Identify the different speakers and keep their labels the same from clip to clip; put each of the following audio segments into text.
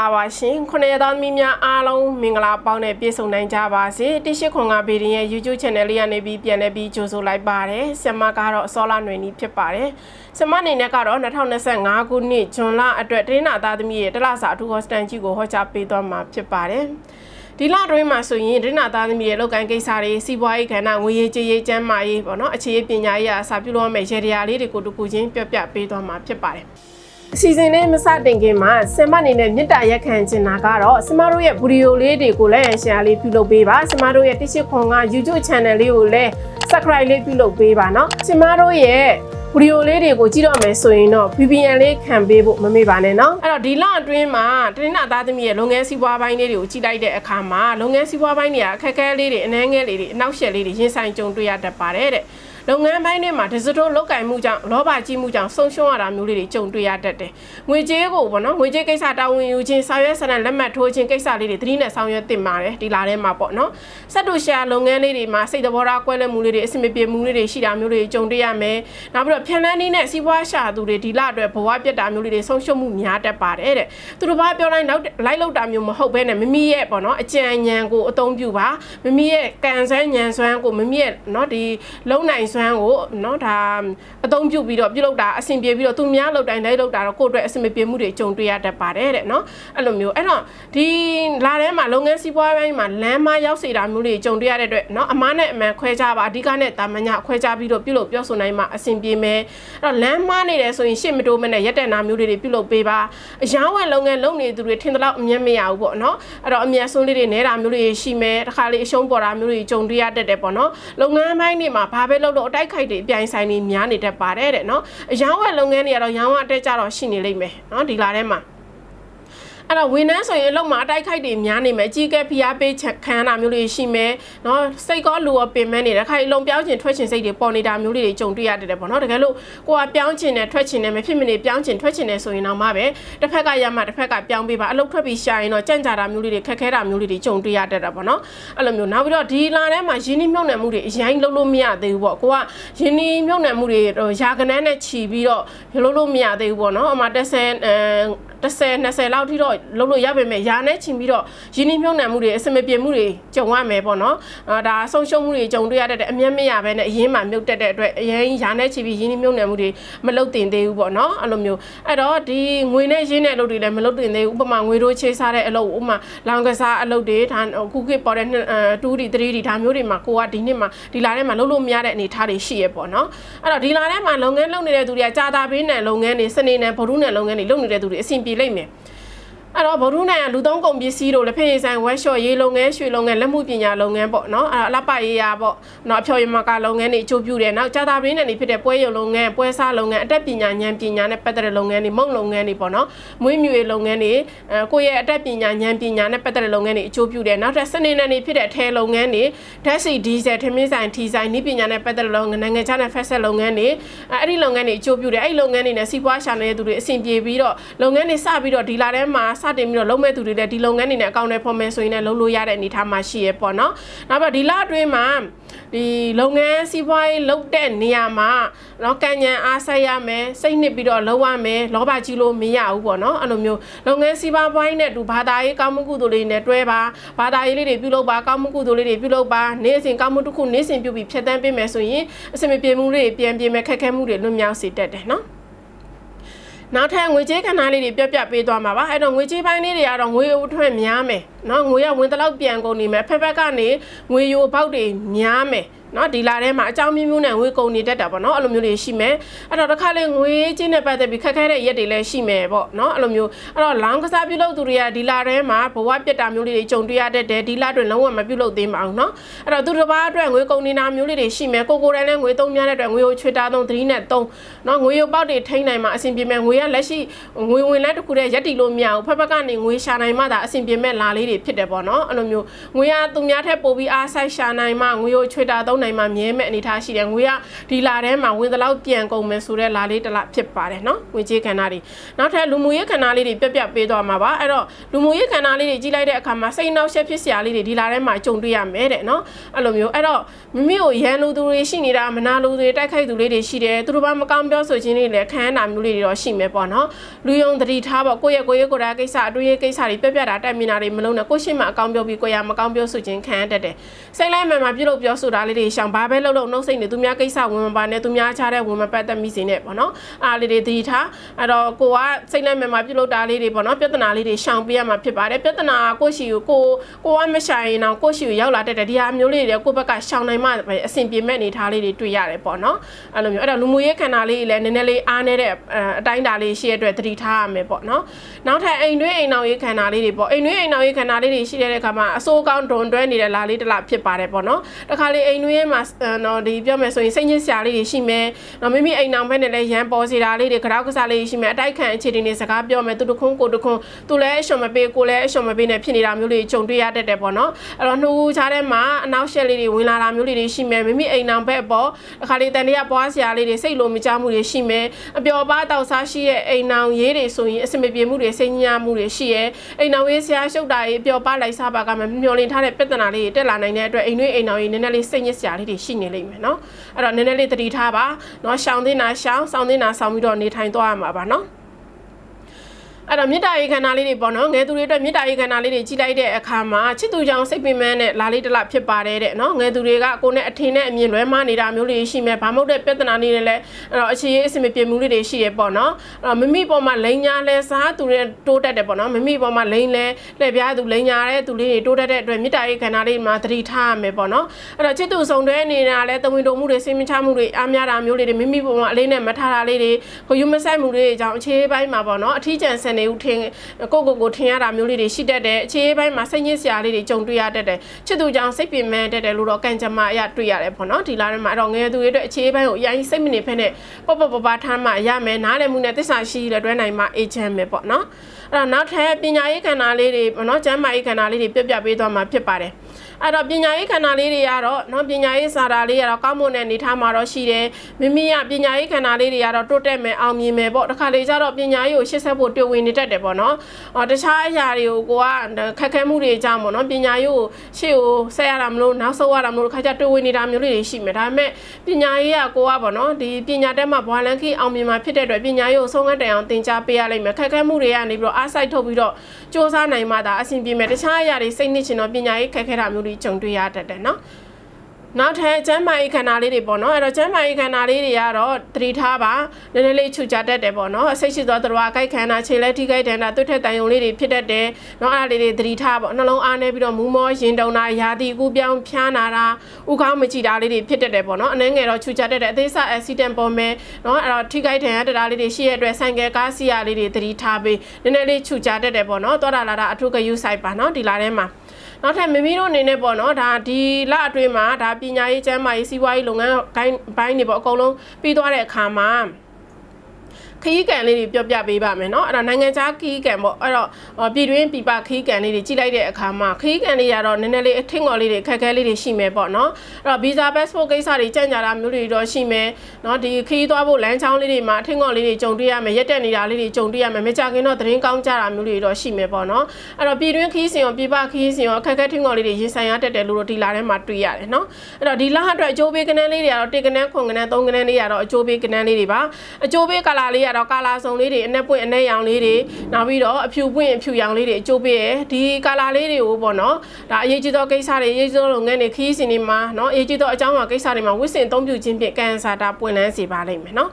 Speaker 1: မင်္ဂလာပါရှင်ခုနှစ်ရက်သားသမီးများအားလုံးမင်္ဂလာပေါင်းနဲ့ပြည့်စုံနိုင်ကြပါစေတိရှိခွန်ကဗီဒီရဲ့ YouTube Channel လေးကနေပြီးပြန်လည်ပြီးကြိုဆိုလိုက်ပါတယ်ဆင်မကတော့အစောလာຫນွေနီးဖြစ်ပါတယ်ဆင်မအနေနဲ့ကတော့2025ခုနှစ်ဇွန်လအတွက်တင်းနာသားသမီးရဲ့တလစာအထူးဟော့စတန်ကြီးကိုဟောကြားပေးသွားမှာဖြစ်ပါတယ်ဒီလတွင်းမှာဆိုရင်ဒိနာသားသမီးရဲ့လောက်ကန်ကိစ္စတွေစီးပွားရေးကဏ္ဍငွေရေးကြေးရေးကျန်းမာရေးပေါ့နော်အခြေရေးပညာရေးအစာပြုလုပ်ရမယ့်ရေဒီယာလေးတွေကိုတကူချင်းပြပြပေးသွားမှာဖြစ်ပါတယ် အစီအစဉ်လေးမစတင်ခင်မှာဆင်မအနေနဲ့မြစ်တာရက်ခံချင်တာကတော့ဆင်မတို့ရဲ့ဗီဒီယိုလေးတွေကိုလည်း share လေးပြုလုပ်ပေးပါဆင်မတို့ရဲ့တိရှိခွန်က YouTube channel လေးကိုလည်း subscribe လေးပြုလုပ်ပေးပါเนาะဆင်မတို့ရဲ့ဗီဒီယိုလေးတွေကိုကြည့်တော့မယ်ဆိုရင်တော့ VPN လေးခံပေးဖို့မမေ့ပါနဲ့เนาะအဲ့တော့ဒီလအတွင်းမှာတနင်္လာသားသမီးရဲ့လုပ်ငန်းစီးပွားပိုင်းလေးတွေကိုကြည့်လိုက်တဲ့အခါမှာလုပ်ငန်းစီးပွားပိုင်းတွေကအခက်အခဲလေးတွေအနှဲငယ်လေးတွေအနောက်ရှက်လေးတွေရင်ဆိုင်ကြုံတွေ့ရတတ်ပါတယ်တဲ့ လုပ်ငန်းပိုင်းတွေမှာ digital လောက်ကင်မှုကြောင့်လောဘကြီးမှုကြောင့်ဆုံးရှုံးရတာမျိုးလေးတွေကြုံတွေ့ရတတ်တယ်။ငွေကြေးကိုပေါ့နော်ငွေကြေးကိစ္စတာဝန်ယူခြင်းစာရွက်စာတမ်းလက်မှတ်ထိုးခြင်းကိစ္စလေးတွေသတိနဲ့ဆောင်ရွက်သင့်ပါတယ်ဒီလာထဲမှာပေါ့နော်။စက်တူရှာလုပ်ငန်းလေးတွေမှာစိတ်သဘောထားကွဲလွဲမှုလေးတွေအဆင်မပြေမှုလေးတွေရှိတာမျိုးတွေကြုံတွေ့ရမယ်။နောက်ပြီးတော့ဖြန်လန်းနည်းနဲ့စီးပွားရှာသူတွေဒီလအတွက်ဘဝပြတ်တာမျိုးလေးတွေဆုံးရှုံးမှုများတတ်ပါတယ်တဲ့။သူတို့ဘာပြောလိုက်နောက်လိုက်လောက်တာမျိုးမဟုတ်ဘဲနဲ့မမီရဲ့ပေါ့နော်အကြံဉာဏ်ကိုအသုံးပြုပါမမီရဲ့ကံစွမ်းဉာဏ်စွမ်းကိုမမီရဲ့เนาะဒီလုံနိုင်စွမ်း ကိုเนาะဒါအသုံးပြုပြီးတော့ပြုလုပ်တာအဆင်ပြေပြီးတော့သူများလောက်တိုင်းလိုက်လောက်တာတော့ကိုယ့်အတွက်အဆင်မပြေမှုတွေကြုံတွေ့ရတတ်ပါတယ်တဲ့เนาะအဲ့လိုမျိုးအဲ့တော့ဒီလာထဲမှာလုပ်ငန်းစီးပွားပိုင်းမှာလမ်းမရောက်စေတာမျိုးတွေကြုံတွေ့ရတဲ့အတွက်เนาะအမားနဲ့အမှန်ခွဲခြားပါအဓိကနဲ့တာမညာခွဲခြားပြီးတော့ပြုလုပ်ပြောဆိုနိုင်မှာအဆင်ပြေမယ်အဲ့တော့လမ်းမနေတယ်ဆိုရင်ရှေ့မတိုးမနဲ့ရက်တဲ့နာမျိုးတွေပြုလုပ်ပေးပါအယောင်းဝယ်လုပ်ငန်းလုပ်နေသူတွေထင်သလောက်အမျက်မရဘူးပေါ့เนาะအဲ့တော့အမျက်ဆုံးလေးတွေနဲတာမျိုးတွေရှိမယ်တစ်ခါလေးအရှုံးပေါ်တာမျိုးတွေကြုံတွေ့ရတတ်တယ်ပေါ့เนาะလုပ်ငန်းပိုင်းတွေမှာဘာပဲလုပ် လို့အတိုက်ခိုက်တွေအပြိုင်ဆိုင်တွေများနေတတ်ပါတယ်တဲ့နော်အယောင်းဝယ်လုပ်ငန်းတွေကတော့ရောင်းဝအတက်ကြတော့ရှိနေလိမ့်မယ်နော်ဒီလာထဲမှာ အဲ့တော့ဝန်ထမ်းဆိုရင်အလုပ်မှာအတိုက်ခိုက်တွေများနေမယ်အကြီးကဲဖိအားပေးခံရတာမျိုးတွေရှိမယ်နော်စိတ်ကောလူရောပင်မနေတဲ့ခိုင်လုံပြောင်းချင်ထွက်ချင်စိတ်တွေပေါ်နေတာမျိုးတွေကြုံတွေ့ရတယ်ပေါ့နော်တကယ်လို့ကိုကပြောင်းချင်တယ်ထွက်ချင်တယ်မဖြစ်မနေပြောင်းချင်ထွက်ချင်တယ်ဆိုရင်တော့မှပဲတစ်ဖက်ကရမှတစ်ဖက်ကပြောင်းပေးပါအလုပ်ထွက်ပြီးရှာရင်တော့ကြံ့ကြာတာမျိုးတွေခက်ခဲတာမျိုးတွေကြုံတွေ့ရတတ်တာပေါ့နော်အဲ့လိုမျိုးနောက်ပြီးတော့ဒီလာထဲမှာရင်းနှီးမြှုပ်နှံမှုတွေအရင်လုပ်လို့မရသေးဘူးပေါ့ကိုကရင်းနှီးမြှုပ်နှံမှုတွေရာကနန်းနဲ့ခြီပြီးတော့လုပ်လို့မရသေးဘူးပေါ့နော်အမှတက်ဆန်အဲ 10 20လောက်ထိတော့လုံးလို့ရပါမယ်။ယာနဲ့ချင်ပြီးတော့ရင်းနှီးမြှုပ်နှံမှုတွေအစမပြေမှုတွေကြုံရမယ်ပေါ့နော်။အာဒါဆုံးရှုံးမှုတွေကြုံတွေ့ရတဲ့အမျက်မရဘဲနဲ့အရင်မှမြုပ်တက်တဲ့အတွက်အရင်ယာနဲ့ချီပြီးရင်းနှီးမြှုပ်နှံမှုတွေမလုပ်တင်သေးဘူးပေါ့နော်။အဲ့လိုမျိုးအဲ့တော့ဒီငွေနဲ့ရင်းတဲ့အလုပ်တွေလည်းမလုပ်တင်သေးဘူး။ဥပမာငွေတို့ချေးစားတဲ့အလုပ်ဥပမာလောင်ကစားအလုပ်တွေဒါခုခေတ်ပေါ်တဲ့2 D 3 D ဒါမျိုးတွေမှာကိုကဒီနှစ်မှာဒီလာထဲမှာလုပ်လို့မရတဲ့အနေအထားတွေရှိရပေါ့နော်။အဲ့တော့ဒီလာထဲမှာလုပ်ငန်းလုပ်နေတဲ့သူတွေကကြာတာပေးနယ်လုပ်ငန်းတွေစနေနယ်ဗုဒ္ဓနယ်လုပ်ငန်းတွေလုပ်နေတဲ့သူတွေအဆင်ပြေလိမ့်မယ်။ အဲ့တော့ဗုဒ္ဓနိုင်ကလူသုံးကုန်ပစ္စည်းတို့လက်ဖက်ရည်ဆိုင်ဝက်ရှော့ရေးလုပ်ငန်းရွှေလုပ်ငန်းလက်မှုပညာလုပ်ငန်းပေါ့နော်အဲ့အလပရေးရပေါ့နော်အဖြော်ရမကလုပ်ငန်းတွေအကျိုးပြုတယ်နောက်ကြာတာပင်းနယ်တွေဖြစ်တဲ့ပွဲရုံလုပ်ငန်းပွဲစားလုပ်ငန်းအတက်ပညာဉာဏ်ပညာနဲ့ပတ်သက်တဲ့လုပ်ငန်းတွေမုံလုပ်ငန်းတွေပေါ့နော်မွေးမြူရေးလုပ်ငန်းတွေအဲကိုယ့်ရဲ့အတက်ပညာဉာဏ်ပညာနဲ့ပတ်သက်တဲ့လုပ်ငန်းတွေအကျိုးပြုတယ်နောက်ထပ်စနေနယ်တွေဖြစ်တဲ့အထဲလုပ်ငန်းတွေဓာတ်ဆီဒီဇယ်ထမင်းဆိုင်ထီဆိုင်ဤပညာနဲ့ပတ်သက်တဲ့လုပ်ငန်းနိုင်ငံခြားနဲ့ဖက်ဆက်လုပ်ငန်းတွေအဲ့ဒီလုပ်ငန်းတွေအကျိုးပြုတယ်အဲ့ဒီလုပ်ငန်းတွေနဲ့စီးပွားရှာနေတဲ့သူတွေအဆင်ပြေပြီးတော့လုပ်ငန်းတွေစပြီးတော့ဒီလာထဲမှာစတင်ပြီးတော့လုပ်မဲ့သူတွေလည်းဒီလုပ်ငန်းတွေနဲ့အကောင့်တွေဖော်မယ်ဆိုရင်လည်းလုပ်လို့ရတဲ့အနေအထားမှာရှိရပေါ့နော်နောက်ပြီးဒီလအတွင်းမှာဒီလုပ်ငန်းစီးပွားရေးလုပ်တဲ့နေရာမှာတော့ကံဉဏ်အားဆက်ရမယ်စိတ်နှစ်ပြီးတော့လုပ်ရမယ်လောဘကြီးလို့မရဘူးပေါ့နော်အဲ့လိုမျိုးလုပ်ငန်းစီးပွားပိုင်းနဲ့တူဘာသာရေးကောင်းမှုကုသိုလ်လေးနဲ့တွဲပါဘာသာရေးလေးတွေပြုလုပ်ပါကောင်းမှုကုသိုလ်လေးတွေပြုလုပ်ပါနေ့စဉ်ကောင်းမှုတစ်ခုနေ့စဉ်ပြုပြီးဖြတ်တန်းပေးမယ်ဆိုရင်အစမပြေမှုတွေပြန်ပြေမယ်ခက်ခဲမှုတွေလွတ်မြောက်စေတတ်တယ်နော် နောက်ထပ်ငွေကြေးကဏ္ဍလေးတွေပြပြပေးသွားမှာပါအဲ့တော့ငွေကြေးပိုင်းလေးတွေကတော့ငွေအထွက်များမယ်နော်ငွေရဝင်တလောက်ပြန်ကုန်နေမယ်ဖက်ဖက်ကနေငွေရိုပေါက်တွေများမယ် နော်ဒီလာထဲမှာအကြောင်းမျိုးမျိုးနဲ့ငွေကုန်နေတတ်တာပေါ့နော်အဲ့လိုမျိုးတွေရှိမယ်အဲ့တော့တစ်ခါလေငွေချင်းနဲ့ပတ်သက်ပြီးခက်ခဲတဲ့ရက်တွေလည်းရှိမယ်ပေါ့နော်အဲ့လိုမျိုးအဲ့တော့လောင်းကစားပြုလုပ်သူတွေကဒီလာထဲမှာဘဝပြတ်တာမျိုးလေးတွေကြုံတွေ့ရတတ်တယ်ဒီလာတွေလုံးဝမပြုလုပ်သေးပါဘူးနော်အဲ့တော့သူတစ်ပါးအတွက်ငွေကုန်နေတာမျိုးလေးတွေရှိမယ်ကိုကိုတိုင်းလည်းငွေသုံးများတဲ့အတွက်ငွေကိုချွေတာသုံးသတိနဲ့သုံးနော်ငွေရုပ်ပေါက်တွေထိန်းနိုင်မှာအဆင်ပြေမယ်ငွေကလက်ရှိငွေဝင်လက်တစ်ခုတည်းရက်တီလို့မရဘူးဖက်ဖက်ကနေငွေရှာနိုင်မှသာအဆင်ပြေမဲ့လာလေးတွေဖြစ်တယ်ပေါ့နော်အဲ့လိုမျိုးငွေကသူများထက်ပိုပြီးအားဆိုင်ရှာနိုင်မှငွေကိုချွေတာသုံးနိုင်မှမြဲမဲ့အနေထားရှိတယ်ငွေကဒီလာထဲမှာဝင်သလောက်ပြန်ကုန်မယ်ဆိုတဲ့လာလေးတစ်လဖြစ်ပါတယ်နော်ငွေကြေးခန္ဓာတွေနောက်ထပ်လူမှုရေးခန္ဓာလေးတွေပြက်ပြက်ပေးသွားမှာပါအဲ့တော့လူမှုရေးခန္ဓာလေးတွေကြီးလိုက်တဲ့အခါမှာစိတ်နှောက်ယှက်ဖြစ်စရာလေးတွေဒီလာထဲမှာကြုံတွေ့ရမယ်တဲ့နော်အဲ့လိုမျိုးအဲ့တော့မိမိကိုရန်လူသူတွေရှိနေတာမနာလူတွေတိုက်ခိုက်သူလေးတွေရှိတယ်သူတို့ဘာမကောင်းပြောဆိုခြင်းတွေလည်းခံရတာမျိုးလေးတွေတော့ရှိမယ်ပေါ့နော်လူယုံတတိထားပေါ့ကိုယ့်ရဲ့ကိုယ့်ရဲ့ကိုယ်ရာကိစ္စအတွေ့အကိစ္စတွေပြက်ပြက်တာတက်မြင်တာတွေမလုံးနဲ့ကိုယ့်ရှိမှအကောင်းပြောပြီးကိုယ့်ရမကောင်းပြောဆိုခြင်းခံရတတ်တယ်စိတ်လိုက်မှန်မှပြုလုပ်ပြောဆိုတာလေးတွေရှောင်ဘာပဲလုပ်လို့နှုတ်စိတ်နေသူများကိစ္စဝင်မပါနဲ့သူများချတဲ့ဝင်မပတ်သက်မိစေနဲ့ပေါ့နော်အားလေးတွေတတိထားအဲ့တော့ကိုကစိတ်လိုက်မှန်မှပြုလုပ်တာလေးတွေပေါ့နော်ပြဿနာလေးတွေရှောင်ပြရမှာဖြစ်ပါတယ်ပြဿနာကိုယ့်ရှိကိုကိုကိုကမရှာရင်တော့ကိုယ့်ရှိကိုရောက်လာတတ်တယ်ဒီဟာမျိုးလေးတွေကိုယ့်ဘက်ကရှောင်နိုင်မှပဲအဆင်ပြေမဲ့အနေထားလေးတွေတွေ့ရတယ်ပေါ့နော်အဲ့လိုမျိုးအဲ့တော့လူမှုရေးခန္ဓာလေးလည်းနည်းနည်းလေးအားနေတဲ့အတိုင်းတာလေးရှိရတဲ့အတွက်တတိထားရမယ်ပေါ့နော်နောက်ထပ်အိမ်တွင်းအိမ်နောက်ရေးခန္ဓာလေးတွေပေါ့အိမ်တွင်းအိမ်နောက်ရေးခန္ဓာလေးတွေရှိတဲ့အခါမှာအစိုးကောင်းဒွန်တွဲနေတဲ့လာလေးတစ်လားဖြစ်ပါတယ်ပေါ့နော်တခါလေအိမ်တွင်းမှာနော်ဒီပြောမယ်ဆိုရင်စိတ်ညစ်စရာလေးတွေရှိမယ်နော်မိမိအိမ်နောက်ဘက်နဲ့လည်းရန်ပေါ်စီတာလေးတွေကြောက်ကစားလေးရှိမယ်အတိုက်ခံအခြေအနေတွေစကားပြောမယ်သူတခွန်းကိုတခွန်းသူလည်းအရှုံမပေးကိုလည်းအရှုံမပေးနဲ့ဖြစ်နေတာမျိုးတွေကြုံတွေ့ရတတ်တယ်ပေါ့နော်အဲ့တော့နှူးချတဲ့မှာအနောက်ရှက်လေးတွေဝင်လာတာမျိုးလေးတွေရှိမယ်မိမိအိမ်နောက်ဘက်ပေါ့တခါလေတန်တရာပွားစရာလေးတွေစိတ်လိုမကြမှုတွေရှိမယ်အပျော်ပါတောက်စားရှိတဲ့အိမ်နောက်ရေးတွေဆိုရင်အစမပြေမှုတွေစိတ်ညစ်မှုတွေရှိရဲအိမ်နောက်ရေးဆရာရှုပ်တာရေးအပျော်ပါလိုက်စားပါကမှမျောလင့်ထားတဲ့ပြဿနာလေးတွေတက်လာနိုင်တဲ့အတွက်အိမ်တွင်းအိမ်နောက်ရေးနည်းနည်းလေးစိတ်ညစ်စရာလေးတွေရှိနေလိမ့်မယ်နော်အဲ့တော့နည်းနည်းလေးတတိထားပါနော်ရှောင်းသင်းတာရှောင်းစောင်းသင်းတာစောင်းပြီးတော့နေထိုင်သွားရမှာပါနော် အဲ့တော့မေတ္တာရေးခန္ဓာလေးတွေပေါ့နော်ငယ်သူတွေအတွက်မေတ္တာရေးခန္ဓာလေးတွေကြီးလိုက်တဲ့အခါမှာချစ်သူကြောင့်စိတ်ပင်ပန်းနဲ့လာလေးတစ်လဖြစ်ပါတယ်တဲ့နော်ငယ်သူတွေကကိုယ်နဲ့အထင်နဲ့အမြင်လွဲမှားနေတာမျိုးလေးရှိမယ်ဘာမှမဟုတ်တဲ့ပြဿနာလေးတွေလည်းအဲ့တော့အခြေရေးအစင်မပြေမှုလေးတွေရှိရပေါ့နော်အဲ့တော့မိမိပေါ်မှာလိန်ညာလဲစားသူတွေတိုးတက်တယ်ပေါ့နော်မိမိပေါ်မှာလိန်လဲလှည့်ပြားသူလိန်ညာတဲ့သူလေးတွေတိုးတက်တဲ့အတွက်မေတ္တာရေးခန္ဓာလေးမှာသတိထားရမယ်ပေါ့နော်အဲ့တော့ချစ်သူဆောင်တဲ့နေတာလဲတဝင်းတုံမှုတွေစိတ်မချမှုတွေအားများတာမျိုးလေးတွေမိမိပေါ်မှာအလေးနဲ့မထားတာလေးတွေကိုယူမဆိုင်မှုလေးတွေကြောင့်အခြေပိုင်းမှာပေါ့နော်အထီးကျန်ဆန်နေဦးထင်ကိုကိုကိုထင်ရတာမျိုးလေးတွေရှိတတ်တယ်အခြေပိုင်းမှာစိတ်ညစ်စရာလေးတွေကြုံတွေ့ရတတ်တယ်ချစ်သူကြောင့်စိတ်ပင်ပန်းတတ်တယ်လို့တော့ကံကြမ္မာအရတွေ့ရတယ်ပေါ့နော်ဒီလာထဲမှာအဲ့တော့ငယ်သူတွေအတွက်အခြေပိုင်းကိုအရင်စိတ်မနေဖက်နဲ့ပေါ့ပေါ့ပပထားမှရမယ်နားလည်မှုနဲ့သစ္စာရှိလက်တွဲနိုင်မှအေးချမ်းမယ်ပေါ့နော်အဲ့တော့နောက်ထပ်ပညာရေးခန္ဓာလေးတွေပေါ့နော်ကျမ်းမာရေးခန္ဓာလေးတွေပြပြပေးသွားမှာဖြစ်ပါတယ် အဲ့တော့ပညာရေးခန္ဓာလေးတွေကတော့နော်ပညာရေးစာတာလေးကတော့ကောင်းမွန်တဲ့အနေထားမှာတော့ရှိတယ်မိမိကပညာရေးခန္ဓာလေးတွေကတော့တိုးတက်မယ်အောင်မြင်မယ်ပေါ့တခါလေကျတော့ပညာရေးကိုရှေ့ဆက်ဖို့တွေ့ဝင်နေတတ်တယ်ပေါ့နော်အော်တခြားအရာတွေကိုကခက်ခဲမှုတွေကြောင့်ပေါ့နော်ပညာရေးကိုရှေ့ကိုဆက်ရတာမလို့နောက်ဆုတ်ရတာမလို့တခါကျတွေ့ဝင်နေတာမျိုးတွေရှိမယ်ဒါပေမဲ့ပညာရေးကကိုကပေါ့နော်ဒီပညာတတ်မှဘွာလန်ခိအောင်မြင်မှာဖြစ်တဲ့အတွက်ပညာရေးကိုဆုံးခန်းတိုင်အောင်သင်ကြားပေးရလိမ့်မယ်ခက်ခဲမှုတွေကနေပြီးတော့အားစိုက်ထုတ်ပြီးတော့စ조사နိုင်မှသာအဆင်ပြေမယ်တခြားအရာတွေစိတ်နစ်ချင်တော့ပညာရေးခက်ခဲတာမျိုးတွေကြုံတွေ့ရတတ်တယ်နော်နောက်ထပ်ကျမ်းမာရေးခန္ဓာလေးတွေပေါ့နော်အဲ့တော့ကျမ်းမာရေးခန္ဓာလေးတွေကတော့သတိထားပါနည်းနည်းလေးချူကြတတ်တယ်ပေါ့နော်စိတ်ရှိသောသတ္တဝါအကိုက်ခန္ဓာခြေလက်ထိခိုက်ဒဏ္ဍသွတ်ထက်တန်ယုံလေးတွေဖြစ်တတ်တယ်နော်အဲ့ဒါလေးတွေသတိထားပေါ့နှလုံးအားနေပြီးတော့မူးမောရင်တုံတာယာတိကူပြောင်းဖျားနာတာဥကောင်းမကြည့်တာလေးတွေဖြစ်တတ်တယ်ပေါ့နော်အနှဲငယ်တော့ချူကြတတ်တယ်အသေးစား accident ပေါ်မယ်နော်အဲ့တော့ထိခိုက်ဒဏ်ရာတတာလေးတွေရှိရတဲ့အတွက်ဆိုင်ကယ်ကားစီးရလေးတွေသတိထားပေးနည်းနည်းလေးချူကြတတ်တယ်ပေါ့နော်တောတာလာတာအထုကယူဆိုင်ပါနော်ဒီလာထဲမှာ နောက်ထပ်မိမိတို့အနေနဲ့ပေါ့နော်ဒါဒီလအတွင်းမှာဒါပညာရေးကျမ်းမာရေးစီးပွားရေးလုပ်ငန်းဘိုင်းဘိုင်းတွေပေါ့အကုန်လုံးပြီးသွားတဲ့အခါမှာ ခီးကန်လေးတွေပြောပြပေးပါမယ်เนาะအဲ့တော့နိုင်ငံခြားခီးကန်ပေါ့အဲ့တော့ပြည်တွင်းပြည်ပခီးကန်လေးတွေကြည့်လိုက်တဲ့အခါမှာခီးကန်လေးရတော့နည်းနည်းလေးအထင်ငေါ်လေးတွေခက်ခဲလေးတွေရှိမယ်ပေါ့เนาะအဲ့တော့ visa passport ကိစ္စတွေကြံ့ကြာတာမျိုးတွေတော့ရှိမယ်เนาะဒီခီးသွားဖို့လမ်းချောင်းလေးတွေမှာအထင်ငေါ်လေးတွေကြုံတွေ့ရမယ်ရက်တက်နေတာလေးတွေကြုံတွေ့ရမယ်မကြခင်တော့သတင်းကောင်းကြတာမျိုးတွေတော့ရှိမယ်ပေါ့เนาะအဲ့တော့ပြည်တွင်းခီးစင်ရောပြည်ပခီးစင်ရောအခက်ခဲထင်ငေါ်လေးတွေရင်ဆိုင်ရတတ်တယ်လို့တော့ဒီလာထဲမှာတွေ့ရတယ်เนาะအဲ့တော့ဒီလအတွက်အကျိုးပေးကနန်းလေးတွေကတော့တစ်ကနန်းခွန်ကနန်းသုံးကနန်းလေးရတော့အကျိုးပေးကနန်းလေးတွေပါအကျိုးပေးကာလာလေး ရတော့ကာလာစုံလေးတွေအနက်ပွင့်အနက်ရောင်လေးတွေနောက်ပြီးတော့အဖြူပွင့်အဖြူရောင်လေးတွေအကျိုးပေးရဒီကာလာလေးတွေကိုပေါ့နော်ဒါအရေးကြီးသောကိစ္စတွေအရေးကြီးသောလုပ်ငန်းတွေခရီးစဉ်တွေမှာနော်အရေးကြီးသောအကြောင်းအရာကိစ္စတွေမှာဝစ်စင်အသုံးပြုခြင်းဖြင့်ကန်ဆာတာပွင့်လန်းစေပါလိမ့်မယ်နော်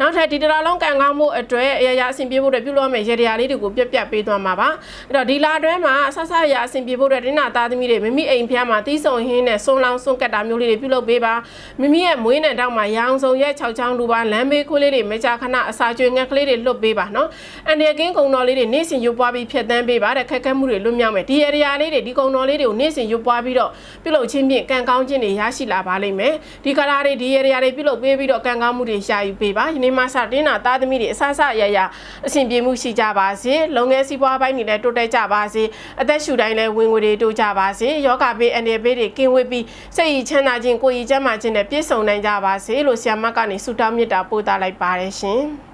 Speaker 1: နောက်ထပ်ဒီတရာလုံးကန်ကောင်းမှုအတွက်အရာရာအဆင်ပြေဖို့အတွက်ပြုလုပ်မယ်ရေတရာလေးတွေကိုပြက်ပြက်ပေးသွားမှာပါအဲ့တော့ဒီလာအတွင်းမှာဆဆရာအဆင်ပြေဖို့အတွက်တင်းနာသားသမီးတွေမိမိအိမ်ဖျားမှာတီးဆုံဟင်းနဲ့ဆွန်းလောင်းဆွန်းကတ်တာမျိုးလေးတွေပြုလုပ်ပေးပါမိမိရဲ့မွေးနဲ့တောက်မှာရောင်စုံရဲ့6ချောင်းလူပါလမ်းဘေးခိုးလေးတွေမကြခဏအစာကျွေငှက်ကလေးတွေလွတ်ပေးပါနော်အန်ဒီကင်းကုံတော်လေးတွေနေ့စဉ်ရွပွားပြီးဖြတ်တန်းပေးပါတဲ့ခက်ခဲမှုတွေလွတ်မြောက်မယ်ဒီရေရာလေးတွေဒီကုံတော်လေးတွေကိုနေ့စဉ်ရွပွားပြီးတော့ပြုလုပ်ခြင်းဖြင့်ကံကောင်းခြင်းတွေရရှိလာပါလိမ့်မယ်ဒီကလာတွေဒီရေရာတွေပြုလုပ်ပေးပြီးတော့ကံကောင်းမှုတွေရှာယူပေးပါယနေ့မှစတင်တာသားသမီးတွေအဆအဆအရရအဆင်ပြေမှုရှိကြပါစေလုပ်ငန်းစီးပွားပိုင်းတွေလည်းတိုးတက်ကြပါစေအသက်ရှူတိုင်းလည်းဝင်ငွေတွေတိုးကြပါစေယောဂဘေးအနေဘေးတွေကင်းဝေးပြီးစိတ်ရည်ချမ်းသာခြင်းကိုယ်ရည်ကျန်းမာခြင်းနဲ့ပြည့်စုံနိုင်ကြပါစေလို့ဆရာမကနေဆုတောင်းမေတ္တာပို့သလိုက်ပါတယ်ရှင်။